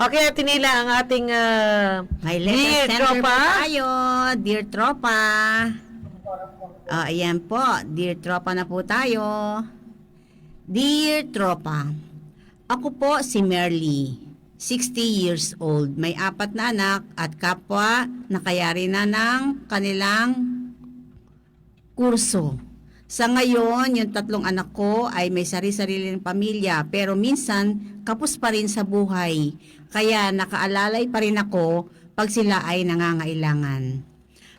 Okay, Tinila, ang ating uh, May Dear letter sender tropa. po tayo. Dear tropa. Ah, ayan po. Dear tropa na po tayo. Dear tropa. Ako po si Merly. 60 years old. May apat na anak at kapwa nakayari na ng kanilang kurso. Sa ngayon, yung tatlong anak ko ay may sari-sariling pamilya pero minsan kapos pa rin sa buhay. Kaya nakaalalay pa rin ako pag sila ay nangangailangan.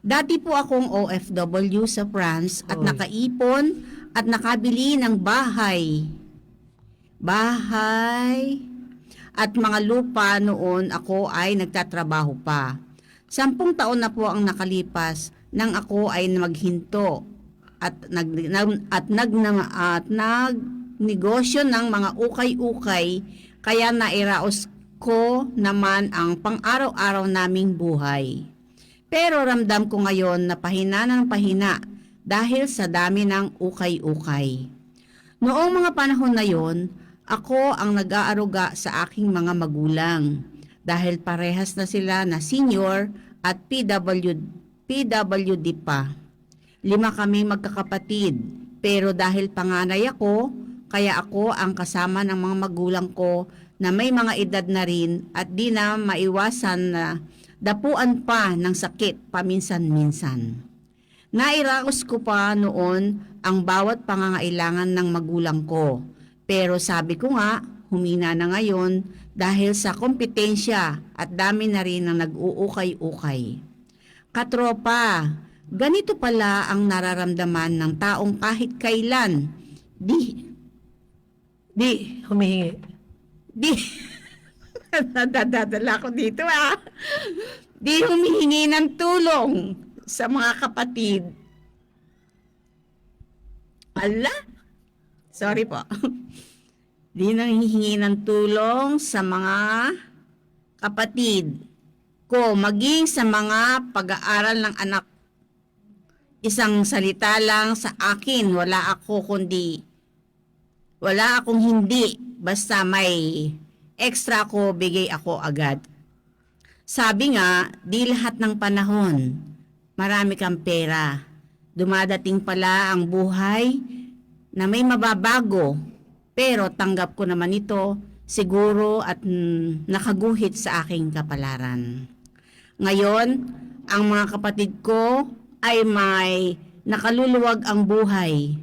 Dati po akong OFW sa France at Oy. nakaipon at nakabili ng bahay. Bahay at mga lupa noon ako ay nagtatrabaho pa. Sampung taon na po ang nakalipas nang ako ay maghinto at nag, nag- at nag at nagnegosyo ng mga ukay-ukay kaya nairaos ko naman ang pang-araw-araw naming buhay. Pero ramdam ko ngayon na pahina ng pahina dahil sa dami ng ukay-ukay. Noong mga panahon na yon, ako ang nag-aaruga sa aking mga magulang dahil parehas na sila na senior at PW, PWD pa. Lima kami magkakapatid, pero dahil panganay ako, kaya ako ang kasama ng mga magulang ko na may mga edad na rin at di na maiwasan na dapuan pa ng sakit paminsan-minsan. Nairaos ko pa noon ang bawat pangangailangan ng magulang ko. Pero sabi ko nga, humina na ngayon dahil sa kompetensya at dami na rin ang nag-uukay-ukay. Katropa, ganito pala ang nararamdaman ng taong kahit kailan. Di, di humihingi. di, nadadadala ko dito ah. Di humihingi ng tulong sa mga kapatid. Ala? Sorry po. Di nang hihingi ng tulong sa mga kapatid ko, maging sa mga pag-aaral ng anak. Isang salita lang sa akin, wala ako kundi wala akong hindi, basta may extra ko, bigay ako agad. Sabi nga, di lahat ng panahon, marami kang pera. Dumadating pala ang buhay na may mababago, pero tanggap ko naman ito siguro at mm, nakaguhit sa aking kapalaran. Ngayon, ang mga kapatid ko ay may nakaluluwag ang buhay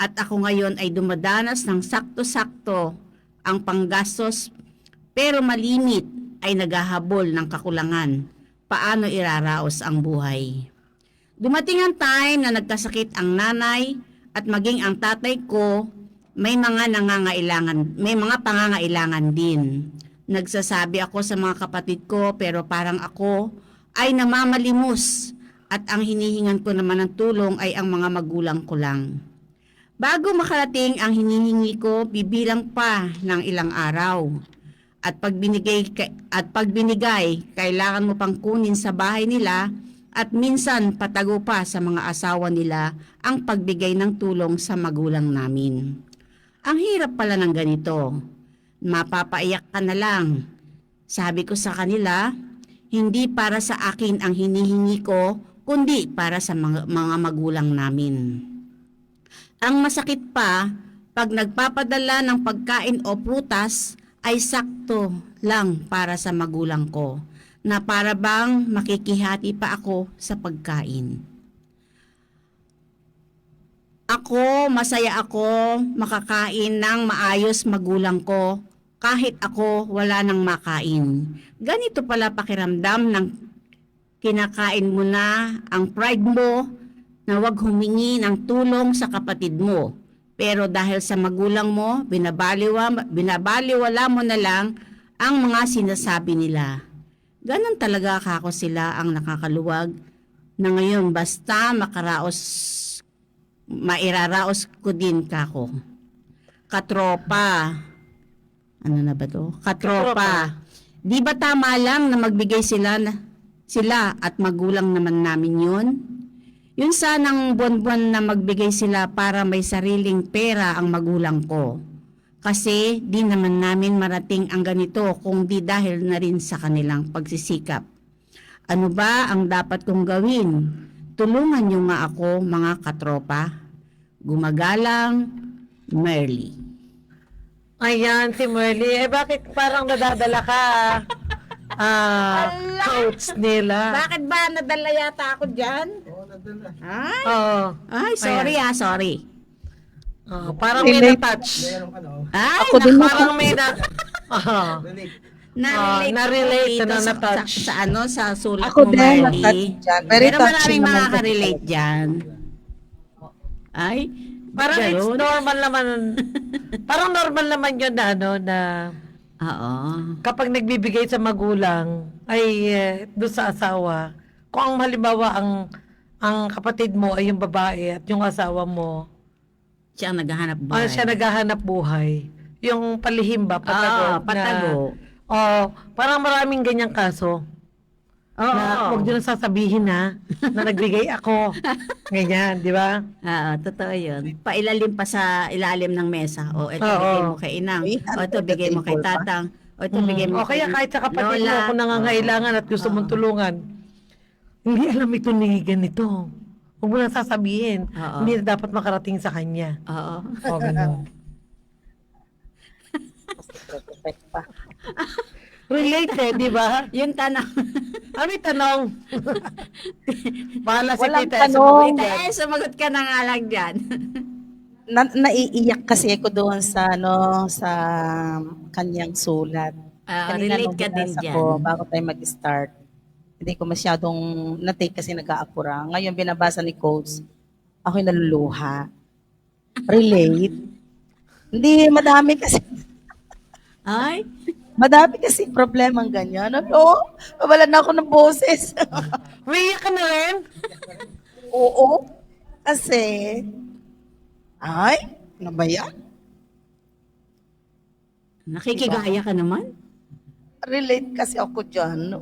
at ako ngayon ay dumadanas ng sakto-sakto ang panggastos pero malimit ay naghahabol ng kakulangan. Paano iraraos ang buhay? Dumating ang time na nagkasakit ang nanay at maging ang tatay ko may mga nangangailangan, may mga pangangailangan din. Nagsasabi ako sa mga kapatid ko pero parang ako ay namamalimos at ang hinihingan ko naman ng tulong ay ang mga magulang ko lang. Bago makarating ang hinihingi ko, bibilang pa ng ilang araw. At pag binigay at pag binigay, kailangan mo pang kunin sa bahay nila at minsan patago pa sa mga asawa nila ang pagbigay ng tulong sa magulang namin. Ang hirap pala ng ganito. Mapapaiyak ka na lang. Sabi ko sa kanila, hindi para sa akin ang hinihingi ko, kundi para sa mga, mga magulang namin. Ang masakit pa, pag nagpapadala ng pagkain o prutas, ay sakto lang para sa magulang ko, na para bang makikihati pa ako sa pagkain. Ako, masaya ako makakain ng maayos magulang ko kahit ako wala nang makain. Ganito pala pakiramdam ng kinakain mo na ang pride mo na wag humingi ng tulong sa kapatid mo. Pero dahil sa magulang mo, binabaliwa, binabaliwala mo na lang ang mga sinasabi nila. Ganon talaga kako sila ang nakakaluwag na ngayon basta makaraos, mairaraos ko din kako. Katropa. Ano na ba to? Katropa. Di ba tama lang na magbigay sila na, sila at magulang naman namin yun? Yun sanang buwan-buwan na magbigay sila para may sariling pera ang magulang ko. Kasi di naman namin marating ang ganito kung di dahil na rin sa kanilang pagsisikap. Ano ba ang dapat kong gawin? Tulungan niyo nga ako mga katropa. Gumagalang, Merly. Ayan, si Merly. Eh, bakit parang nadadala ka? Ah, coach nila. Bakit ba nadala yata ako dyan? Ay, Oo. ay sorry ah, sorry. Oo, parang may Relate. na-touch. Ay, Ako din Parang may na... Oo. na-relate, Ah, na-relate ako dito na sa, sa, na-touch. sa ano, sa sulat Ako mo, din, Marley. na-touch dyan. Very Pero touching maraming naman makaka-relate dyan. Ay, Parang it's ganun? normal naman. parang normal naman yun na ano, na Oo. kapag nagbibigay sa magulang ay eh, doon sa asawa, kung ang halimbawa ang ang kapatid mo ay yung babae at yung asawa mo, Siya ang naghahanap buhay. ano siya naghahanap buhay. Yung palihim ba, patago. Ah, patago. Na, oh, parang maraming ganyang kaso. Oo. Na huwag nyo na sasabihin ha, na nagbigay ako. Ganyan, di ba? Oo, totoo yun. Pailalim pa sa ilalim ng mesa. O, ito Oo. bigay mo kay inang. Uy, O, ito bigay mo kay pa. tatang. O, ito bigay mo Mm. O kaya kahit sa kapatid mo Lola. kung nangangailangan at gusto mong tulungan, hindi alam ito ni ganito. Huwag mo na sasabihin. Oo. Hindi na dapat makarating sa kanya. Oo. O, ganun. Perfect pa. Relate eh, di ba? Yung tanong. Ano yung tanong? Bahala si Walang Tita. tanong. sumagot. Eh, sumagot ka na nga lang dyan. Na, naiiyak kasi ako doon sa ano sa kanyang sulat. Ah, Kanina relate ka din binasa dyan. Ko, bago tayo mag-start. Hindi ko masyadong na-take kasi nag-aapura. Ngayon binabasa ni coach, ako'y naluluha. Relate. Hindi, madami kasi Ay, Madami kasi problema ang ganyan. Ano? Mawalan na ako ng boses. Umiiyak ka na rin? Oo. Kasi, ay, ano ba yan? nakikigaya ka naman. Relate kasi ako dyan.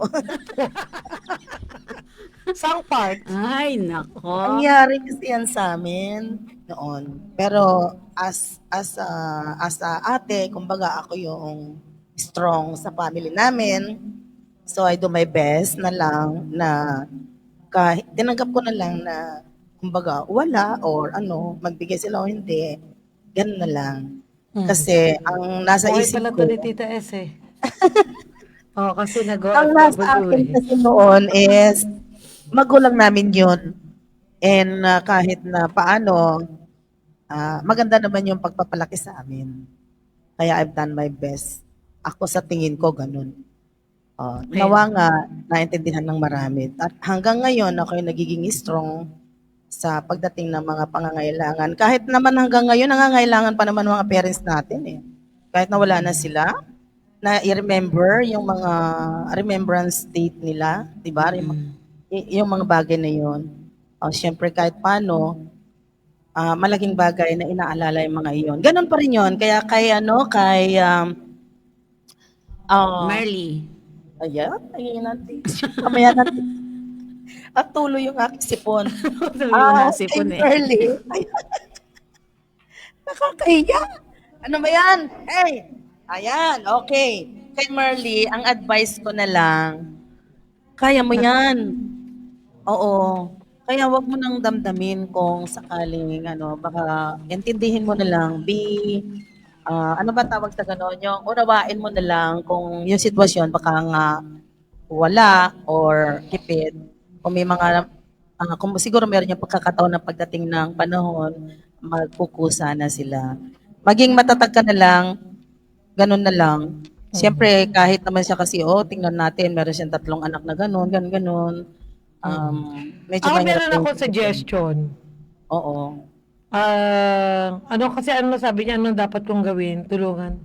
Saan part? Ay, nako. Nangyari kasi yan sa amin noon. Pero as as a, as a ate, kumbaga ako yung strong sa family namin. So I do my best na lang na kahit tinanggap ko na lang na kumbaga wala or ano, magbigay sila o hindi. Ganun na lang. Kasi ang nasa Buhay isip pala ko, to ni Tita S eh. Oo, kasi ang nasa akin kasi noon is magulang namin yun. And uh, kahit na paano, ah, maganda naman yung pagpapalaki sa amin. Kaya I've done my best. Ako sa tingin ko, ganun. Oh, Ayun. nawa nga, naintindihan ng marami. At hanggang ngayon, ako yung nagiging strong sa pagdating ng mga pangangailangan. Kahit naman hanggang ngayon, nangangailangan pa naman mga parents natin eh. Kahit na wala na sila, na i-remember yung mga remembrance date nila, di ba? Yung, y- yung mga bagay na yun. O, syempre, kahit paano, ah, malaking bagay na inaalala yung mga iyon. Ganon pa rin yun. Kaya kay, ano, kay, um, ah, Marley. ayan, ayun natin. Kamaya natin. At tuloy yung aking sipon. Tuloy Ah, na sipon kay eh. Merly. Nakakahiya. Ano ba yan? Hey! Ayan, okay. Kay Merly, ang advice ko na lang, kaya mo yan. Oo. Kaya wag mo nang damdamin kung sakaling, ano, baka intindihin mo na lang, be, ah, ano ba tawag sa gano'n? Yung unawain mo na lang kung yung sitwasyon baka nga wala or kipid. Kung may mga, ah, kung siguro meron yung pagkakataon na pagdating ng panahon, magkukusa na sila. Maging matatag ka na lang, ganun na lang. Siyempre, kahit naman siya kasi, oh, tingnan natin, meron siyang tatlong anak na ganun, ganun, ganun. Um, medyo Ako mahirap meron akong suggestion. Oo. Ah, ano kasi ano sabi niya, anong dapat kong gawin? Tulungan.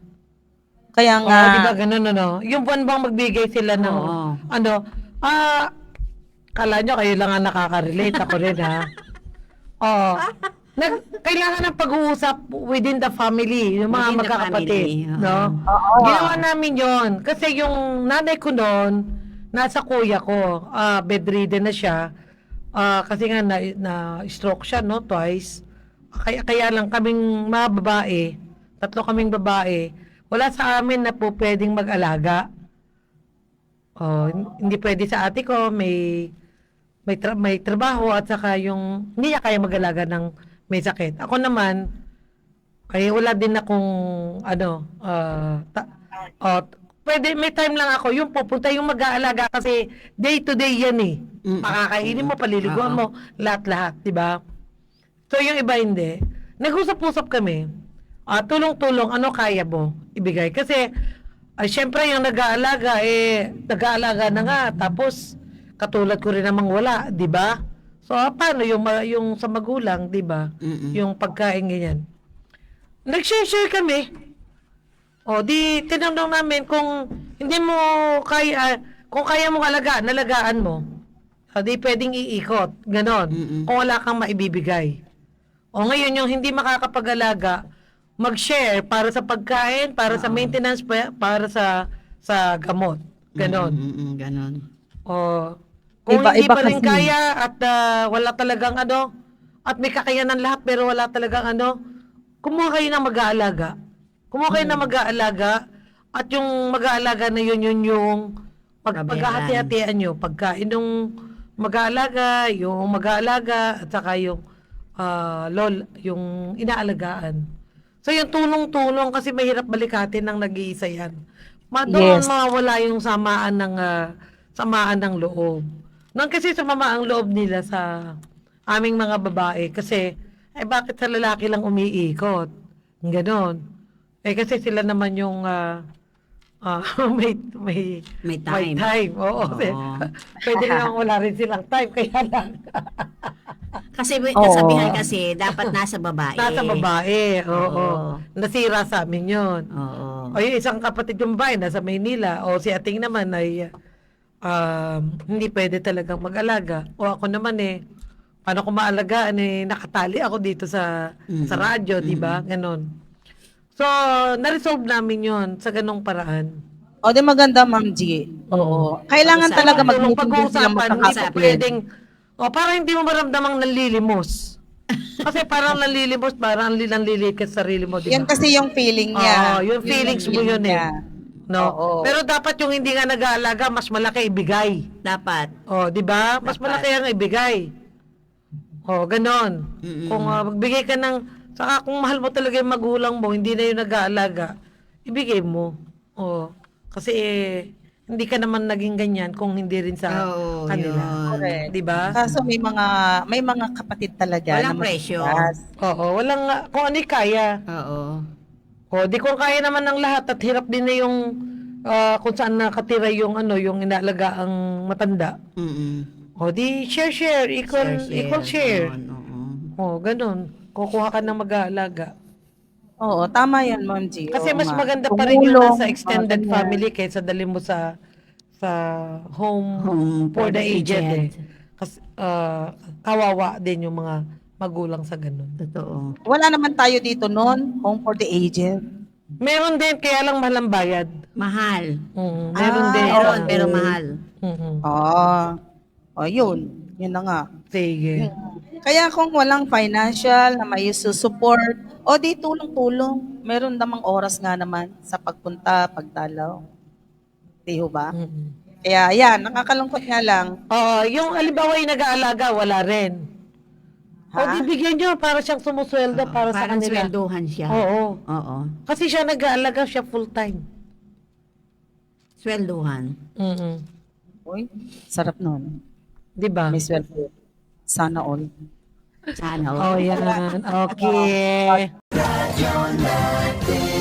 Kaya Oo, nga, di ba ganun ano? Yung buwan bang magbigay sila ng, Oo. ano, ah, kala nyo kayo lang ang nakaka-relate, ako rin ha. Oo. Nag, kailangan ng pag-uusap within the family, yung mga Within the magkakapatid. family, oo. No? Oo. Ginawa namin yon Kasi yung nanay ko noon, nasa kuya ko, ah, bedridden na siya. Ah, kasi nga na, na stroke siya, no, twice. Kaya, kaya lang kaming mga babae, tatlo kaming babae, wala sa amin na po pwedeng mag-alaga. Oh, hin- hindi pwede sa ate ko, may may tra- may trabaho at saka yung hindi niya kaya mag-alaga ng may sakit. Ako naman ay wala din akong ano ah, ta- oh, pwede may time lang ako yung pupunta yung mag-aalaga kasi day to day yan eh. Mm. Pakakainin mo, paliliguan mo, lahat-lahat, 'di ba? So yung iba hindi. Nag-usap-usap kami. Ah, tulong-tulong ano kaya mo ibigay kasi ay syempre yung nag-aalaga eh nag-aalaga na nga tapos katulad ko rin namang wala, 'di ba? So ah, paano yung yung sa magulang, 'di ba? Yung pagkain ganyan. Nag-share kami. O di tinanong namin kung hindi mo kaya kung kaya mong alagaan, nalagaan mo. O di pwedeng iikot, ganon. Mm-mm. Kung wala kang maibibigay. O ngayon yung hindi makakapag-alaga, mag-share para sa pagkain, para sa maintenance, pa- para sa sa gamot. Ganon. Mm-mm, ganon. O kung Iba- hindi iba pa rin kasi. kaya at ah, wala talagang ano, at may kakayanan lahat pero wala talagang ano, kumuha kayo ng mag-aalaga. Kumuha kayo ng mag-aalaga at yung mag-aalaga na yun yun yung pag, Babayaran. paghahati-hatian nyo. Pagkain ng mag-aalaga, yung mag-aalaga at saka yung ah, lol, yung inaalagaan. So yung tulong-tulong kasi mahirap balikatin ng nag-iisa yan. Doon Yes. mawawala yung samaan ng ah, samaan ng loob. Nang kasi sumama ang loob nila sa aming mga babae kasi ay bakit sa lalaki lang umiikot? Ganon. Eh kasi sila naman yung ah, ah, may may May time. may time. Oo. Oo. Pwede naman wala rin silang time kaya lang Kasi may Oo. kasabihan kasi dapat nasa babae. nasa babae. Oo. Nasira sa amin 'yon. Oo. O yung isang kapatid yung babae nasa Maynila o si ating naman ay um, hindi pwede talagang mag-alaga. O ako naman eh, paano ko maalagaan eh, nakatali ako dito sa Mm. sa radyo, di ba? Ganon. So, na-resolve namin yon sa ganong paraan. O, di maganda, Ma'am G. Oo. Kailangan Pag-usapan. talaga mag-meeting sila pag-uusapan, hindi pwedeng, o para hindi mo maramdamang nanlilimos. Kasi parang nanlilimos, parang nanlilit ka sa sarili mo, di Yan kasi yung feeling niya. Oo, yung feelings mo yun eh. niya. No? Oo. Pero dapat yung hindi nga nag-aalaga, mas malaki ibigay. Dapat. Oh, 'di ba? Mas Dapat. malaki ang ibigay. Oh, ganon. Mm-mm. Kung ah, magbigay ka ng saka kung mahal mo talaga yung magulang mo, hindi na yung nag-aalaga, ibigay mo. Oh, kasi eh, hindi ka naman naging ganyan kung hindi rin sa Oo, kanila. yun. Correct. 'Di ba? Kaso may mga may mga kapatid talaga Walang na presyo. matigas. Oo, walang ah, kung ano kaya. Oo. O, di kung kaya naman ng lahat at hirap din na yung ah, kung saan nakatira yung ano, yung inaalaga ang matanda. Mm-mm. O, di share share, equal Share, equal share. Oo. O, ganun. Kukuha ka ng mag-aalaga. Oo, tama yan, Ma'am G. Kasi Oo, mas maganda pa rin yung Tumulong, nasa extended mga ganyan. family kaysa dali mo sa sa home, Home for the aged. Eh. Kasi ah, kawawa din yung mga magulang sa ganun. Totoo. Wala naman tayo dito noon, home for the aged. Meron din, kaya lang mahal ang bayad. Mahal. Mm, meron Ah, din. Meron, okay. pero mahal. Mm-mm. Ah, oh, yun. Yun na nga. Sige. Kaya kung walang financial na may support, o di tulong-tulong. Meron namang oras nga naman sa pagpunta, pagdalaw. Di ho ba? Mm-mm. Kaya yan, nakakalungkot nga lang. Oo, yung halimbawa yung nag-aalaga, wala rin. O Ha? di bigyan nyo para siyang sumusweldo para sa Parang kanila. sweldohan siya. Oo. Oo. Kasi siya nag-aalaga siya full time. Sweldohan. Mm-mm. Uy, sarap nun. Di ba? May sweldo. Sana all. Sana all. Oh, yan. Okay.